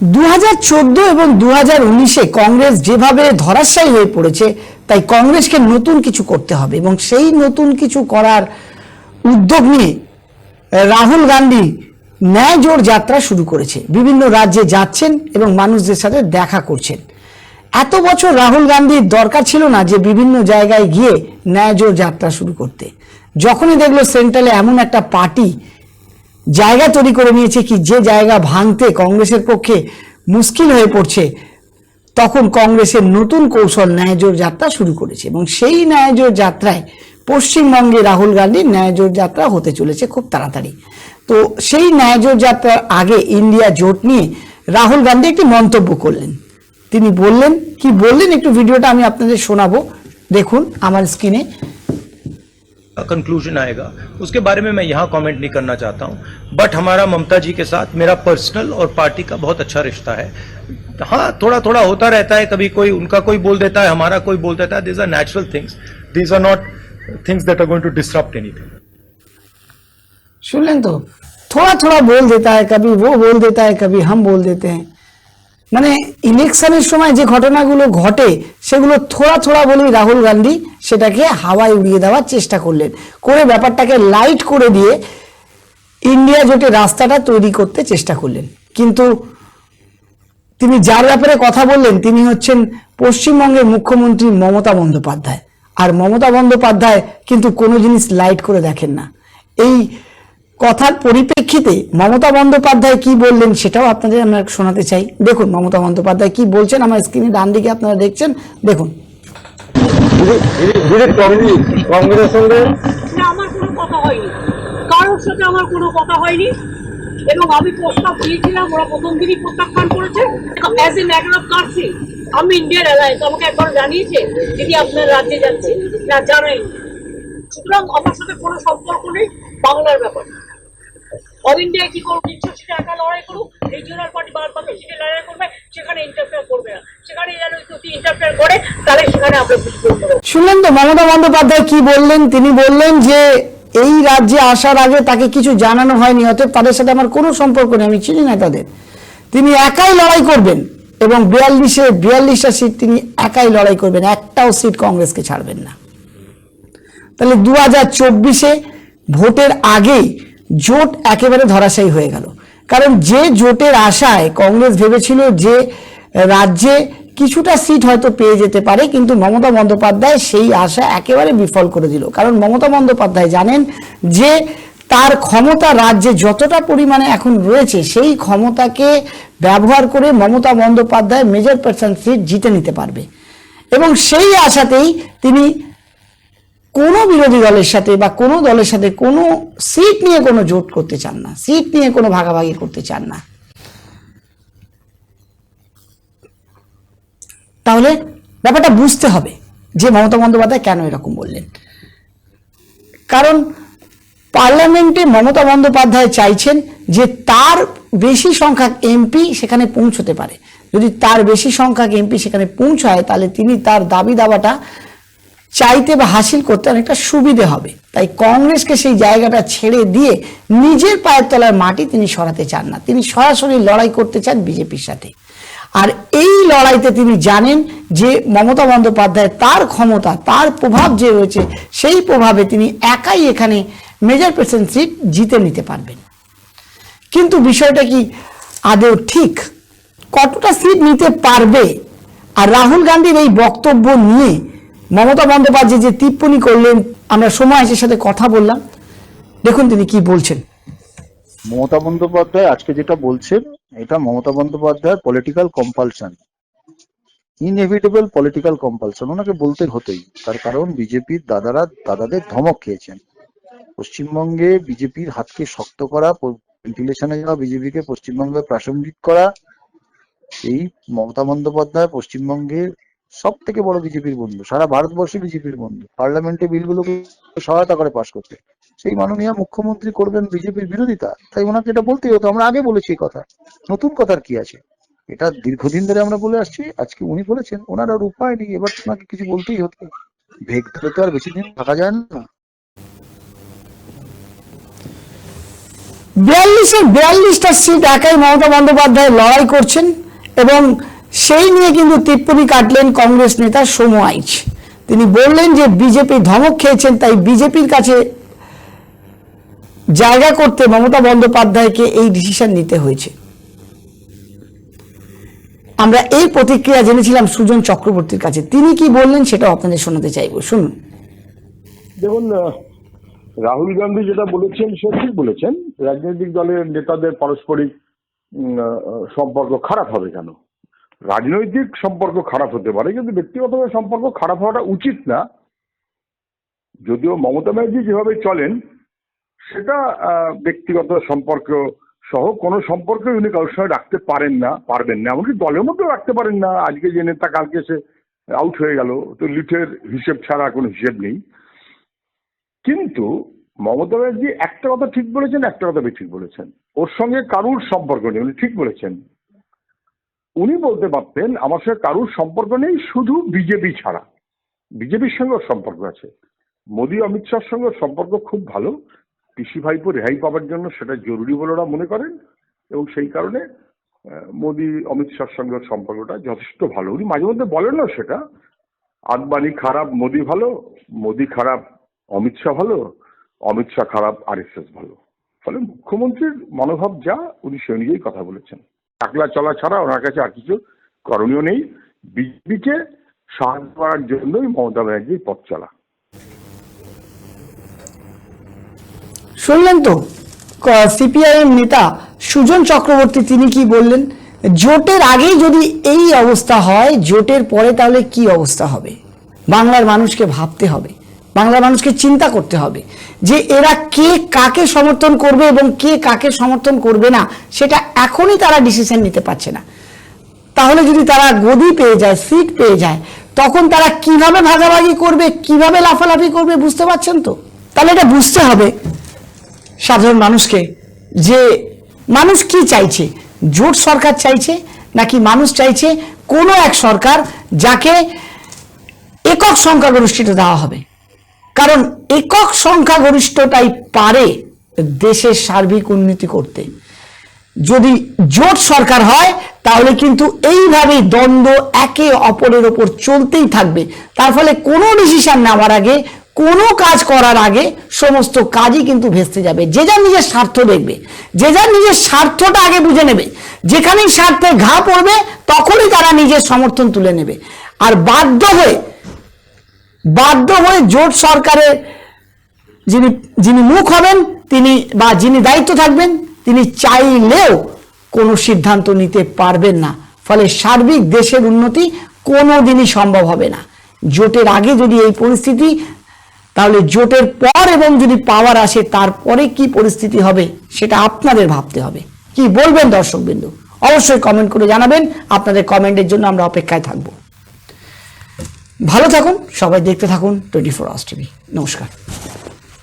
দু হাজার চোদ্দ এবং দু কংগ্রেস যেভাবে ধরাশায়ী হয়ে পড়েছে, তাই কংগ্রেসকে নতুন কিছু করতে হবে এবং সেই নতুন কিছু করার উদ্যোগ নিয়ে রাহুল গান্ধী ন্যায় যাত্রা শুরু করেছে। বিভিন্ন রাজ্যে যাচ্ছেন এবং মানুষদের সাথে দেখা করছেন। এত বছর রাহুল গান্ধীর দরকার ছিল না যে বিভিন্ন জায়গায় গিয়ে ন্যায় যাত্রা শুরু করতে। যখনই দেখল সেন্ট্রালে এমন একটা পার্টি জায়গা তৈরি করে নিয়েছে কি যে জায়গা ভাঙতে কংগ্রেসের পক্ষে মুশকিল হয়ে পড়ছে, তখন কংগ্রেসের নতুন কৌশল ন্যায়জোর যাত্রা শুরু করেছে এবং সেই ন্যায়জোর যাত্রায় পশ্চিমবঙ্গে রাহুল গান্ধীর ন্যায়জোর যাত্রা হতে চলেছে খুব তাড়াতাড়ি। তো সেই ন্যায়জোর যাত্রার আগে ইন্ডিয়া জোট নিয়ে রাহুল গান্ধী একটি মন্তব্য করলেন। তিনি বললেন, কি বললেন? একটু ভিডিওটা আমি আপনাদের শোনাবো। দেখুন আমার স্ক্রিনে कंक्लूजन आएगा। उसके बारे में मैं यहाँ कमेंट नहीं करना चाहता हूँ। बट हमारा ममता जी के साथ मेरा पर्सनल और पार्टी का बहुत अच्छा रिश्ता है। हाँ थोड़ा थोड़ा होता रहता है। कभी कोई उनका कोई बोल देता है, हमारा कोई बोल देता है। These are natural things these are not things that are going to disturb anything सुन लें तो थोड़ा थोड़ा बोल देता है, कभी वो बोल देता है, कभी हम बोल देते हैं। মানে ইলেকশনের সময় যে ঘটনাগুলো ঘটে, সেগুলো থোড়া থোড়া বলেই রাহুল গান্ধী সেটাকে হাওয়ায় উড়িয়ে দেওয়ার চেষ্টা করলেন। করে ব্যাপারটাকে লাইট করে দিয়ে ইন্ডিয়া জোটে রাস্তাটা তৈরি করতে চেষ্টা করলেন। কিন্তু তিনি যার ব্যাপারে কথা বললেন, তিনি হচ্ছেন পশ্চিমবঙ্গের মুখ্যমন্ত্রী মমতা বন্দ্যোপাধ্যায়। আর মমতা বন্দ্যোপাধ্যায় কিন্তু কোনো জিনিস লাইট করে দেখেন না। এই কথার পরিপ্রেক্ষিতে মমতা বন্দ্যোপাধ্যায় কি বললেন সেটাও আপনাদের আমরা শোনাতে চাই। দেখুন মমতা বন্দ্যোপাধ্যায় কি বলছেন আমার স্ক্রিনে ডান দিকে আপনারা দেখছেন দেখুন। কংগ্রেস কংগ্রেসের সঙ্গে? না আমার কোনো কথা হয়নি। কারোর সাথে আমার কোনো কথা হয়নি। এবং আমি প্রস্তাব দিয়েছিলাম ওরা প্রথম দিনই প্রত্যাখ্যান করেছে। As a matter of courtesy আমি ইন্ডিয়ান অ্যালায়েন্স আমাকে একবার জানিয়েছে যদি আপনার রাজ্যে যাচ্ছি। না জানাই সুতরাং আমার সাথে কোনো সম্পর্ক নেই বাংলার ব্যাপার। অল কি করুক সেটা একা লড়াই করুক রিজিওনাল পার্টি লড়াই করবে, সেখানে ইন্টারফেয়ার করবে সেখানে যেন যদি ইন্টারফেয়ার করে, তাহলে সেখানে আমরা শুনলেন তো, মমতা বন্দ্যোপাধ্যায় কি বললেন? তিনি বললেন যে, এই রাজ্যে আসার আগে তাকে কিছু জানানো হয়নি, অতএব তাদের সাথে আমার কোনো সম্পর্ক নেই, আমি চিনি না তাদের। তিনি একাই লড়াই করবেন এবং বিয়াল্লিশে, বিয়াল্লিশটা সিট তিনি একাই লড়াই করবেন, একটাও সিট কংগ্রেসকে ছাড়বেন না। তাহলে দু হাজার চব্বিশে ভোটের আগেই জোট একেবারে ধরাশায়ী হয়ে গেল। কারণ যে জোটের আশায় কংগ্রেস ভেবেছিল যে রাজ্যে কিছুটা সিট হয়তো পেয়ে যেতে পারে, কিন্তু মমতা বন্দ্যোপাধ্যায় সেই আশা একেবারে বিফল করে দিল। কারণ মমতা বন্দ্যোপাধ্যায় জানেন যে তার ক্ষমতা রাজ্যে যতটা পরিমাণে এখন রয়েছে, সেই ক্ষমতাকে ব্যবহার করে Mamata Bandyopadhyay major percent seat জিতে নিতে পারবে। এবং সেই আশাতেই তিনি কোনো বিরোধী দলের সাথে বা কোনো দলের সাথে কোনো সিট নিয়ে কোনো জোট করতে চান না, সিট নিয়ে কোনো ভাগাভাগি করতে চান না। তাহলে ব্যাপারটা বুঝতে হবে যে মমতা বন্দ্যোপাধ্যায় কেন এরকম বললেন। কারণ পার্লামেন্টে মমতা বন্দ্যোপাধ্যায় চাইছেন যে তার বেশি সংখ্যক এমপি সেখানে পৌঁছতে পারে। যদি তার বেশি সংখ্যক এমপি সেখানে পৌঁছায়, তাহলে তিনি তার দাবি দাবাটা চাইতে বা হাসিল করতে অনেকটা সুবিধে হবে। তাই কংগ্রেসকে সেই জায়গাটা ছেড়ে দিয়ে নিজের পায়ের তলার মাটি তিনি সরাতে চান না। তিনি সরাসরি লড়াই করতে চান বিজেপির সাথে। আর এই লড়াইতে তিনি জানেন যে মমতা বন্দ্যোপাধ্যায় তার ক্ষমতা, তার প্রভাব যে রয়েছে, সেই প্রভাবে তিনি একাই এখানে মেজর পার্সেন্ট সিট জিতে নিতে পারবেন। কিন্তু বিষয়টা কি আদেও ঠিক? কতটা সিট নিতে পারবে? আর রাহুল গান্ধীর এই বক্তব্য নিয়ে মমতা বন্দ্যোপাধ্যায় যে টিপ্পণী করলেন, আমরা সময় এসে সাথে কথা বললাম। দেখুন তিনি কি বলছেন। মমতা বন্দ্যোপাধ্যায় আজকে যেটা বলছেন, এটা মমতা বন্দ্যোপাধ্যায়ের political compulsion inevitable political compulsion ওনাকে বলতে হতেই। তার কারণ বিজেপির দাদারা, দাদাদের ধমক খেয়েছেন। পশ্চিমবঙ্গে বিজেপির হাতকে শক্ত করা ভেন্টিলেশনে যাওয়া, বিজেপিকে পশ্চিমবঙ্গে প্রাসঙ্গিক করা, এই মমতা বন্দ্যোপাধ্যায় পশ্চিমবঙ্গের সব থেকে বড় বিজেপির বন্ধু, সারা ভারতবর্ষে বিজেপির বন্ধু। পার্লামেন্টে বিলগুলোকে সহায়তা করে পাশ করতে সেই মাননীয় মুখ্যমন্ত্রী করবেন বিজেপির বিরোধিতা, তাই ওনাকে এটা বলতেই হতো, আমরা আগে বলেছি এই কথা। নতুন কথার কি আছে? এটা দীর্ঘদিন ধরে আমরা বলে আসছি, আজকে উনি বলেছেন, ওনার আর উপায় নেই, এবার ওনাকে কিছু বলতেই হতো। ভেগ ধরে তো আর বেশি দিন থাকা যায় না। বিয়াল্লিশের বিয়াল্লিশটা সিট একাই মমতা বন্দ্যোপাধ্যায় লড়াই করছেন এবং সেই নিয়ে কিন্তু টিপ্পনি কাটলেন কংগ্রেস নেতা সোমু আইচ। তিনি বললেন যে বিজেপি ধমক খেয়েছেন, তাই বিজেপির কাছে জায়গা করতে মমতা বন্দ্যোপাধ্যায়কে এই ডিসিশন নিতে হয়েছে। আমরা এই প্রতিক্রিয়া জেনেছিলাম সুজন চক্রবর্তীর কাছে। তিনি কি বললেন সেটা আপনাদের শোনাতে চাইব। শুনুন। দেখুন রাহুল গান্ধী যেটা বলেছেন, সে ঠিক বলেছেন। রাজনৈতিক দলের নেতাদের পারস্পরিক সম্পর্ক খারাপ হবে কেন? রাজনৈতিক সম্পর্ক খারাপ হতে পারে, কিন্তু ব্যক্তিগতভাবে সম্পর্ক খারাপ হওয়াটা উচিত না। যদিও মমতা ব্যানার্জি যেভাবে চলেন, সেটা ব্যক্তিগত সম্পর্ক সহ কোনো সম্পর্ক উনি কারোর সঙ্গে রাখতে পারেন না, পারবেন না। এমনকি দলের মধ্যেও রাখতে পারেন না। আজকে যে নেতা কালকে সে আউট হয়ে গেল, তো লিটের হিসেব ছাড়া কোনো হিসেব নেই। কিন্তু মমতা ব্যানার্জি একটা কথা ঠিক বলেছেন, একটা কথা ঠিক বলেছেন। ওর সঙ্গে কারুর সম্পর্ক নেই, উনি ঠিক বলেছেন। উনি বলতে পারতেন আমার সঙ্গে কারুর সম্পর্ক নেই, শুধু বিজেপি ছাড়া। বিজেপির সঙ্গে সম্পর্ক আছে। মোদি, অমিত শাহর সঙ্গে সম্পর্ক খুব ভালো। পিসি ভাইপো রেহাই পাওয়ার জন্য সেটা জরুরি বলে ওরা মনে করেন। এবং সেই কারণে মোদি, অমিত শাহর সঙ্গে সম্পর্কটা যথেষ্ট ভালো। উনি মাঝে মধ্যে বলেন না সেটা, আদবানি খারাপ, মোদি ভালো, মোদি খারাপ, অমিত শাহ ভালো, অমিত শাহ খারাপ, আর এস এস ভালো। ফলে মুখ্যমন্ত্রীর মনোভাব যা, উনি সে অনুযায়ী কথা বলেছেন। একলা চলা ছাড়া ওনার কাছে আর কিছু করণীয় নেই। বিজেপিকে সাহায্য করার জন্যই মমতা ব্যানার্জির পথ চলা। শুনলেন তো? সিপিআইএম নেতা সুজন চক্রবর্তী, তিনি কি বললেন? জোটের আগেই যদি এই অবস্থা হয়, জোটের পরে তাহলে কি অবস্থা হবে? বাংলার মানুষকে ভাবতে হবে। বাংলার মানুষকে চিন্তা করতে হবে যে এরা কে কাকে সমর্থন করবে এবং কে কাকে সমর্থন করবে না, সেটা এখনই তারা ডিসিশন নিতে পারছে না। তাহলে যদি তারা গদি পেয়ে যায়, সিট পেয়ে যায়, তখন তারা কীভাবে ভাগাভাগি করবে, কীভাবে লাফালাফি করবে বুঝতে পারছেন তো? তাহলে এটা বুঝতে হবে সাধারণ মানুষকে যে মানুষ কি চাইছে, জোট সরকার চাইছে নাকি মানুষ চাইছে কোনো এক সরকার যাকে একক সংখ্যাগরিষ্ঠতা দেওয়া হবে। কারণ একক সংখ্যাগরিষ্ঠতাই পারে দেশের সার্বিক উন্নতি করতে। যদি জোট সরকার হয়, তাহলে কিন্তু এইভাবেই দ্বন্দ্ব একে অপরের ওপর চলতেই থাকবে। তার ফলে কোনো ডিসিশন নেওয়ার আগে, কোনো কাজ করার আগে সমস্ত কাজই কিন্তু ভেস্তে যাবে। যে যার নিজের স্বার্থ দেখবে, যে যার নিজের স্বার্থটা আগে বুঝে নেবে। যেখানেই স্বার্থে ঘা পড়বে, তখনই তারা নিজের সমর্থন তুলে নেবে। আর বাধ্য হয়ে বাধ্য হয়ে জোট সরকারের যিনি যিনি মুখ হবেন, তিনি বা যিনি দায়িত্ব থাকবেন, তিনি চাইলেও কোনো সিদ্ধান্ত নিতে পারবেন না। ফলে সার্বিক দেশের উন্নতি কোনো দিনই সম্ভব হবে না। জোটের আগে যদি এই পরিস্থিতি, তাহলে জোটের পর এবং যদি পাওয়ার আসে, তারপরে কি পরিস্থিতি হবে, সেটা আপনাদের ভাবতে হবে। কি বলবেন দর্শকবৃন্দ? অবশ্যই কমেন্ট করে জানাবেন। আপনাদের কমেন্টের জন্য আমরা অপেক্ষায় থাকব। ভালো থাকুন সবাই দেখতে থাকুন টোয়েন্টি ফোর আওয়ার্স টিভি নমস্কার।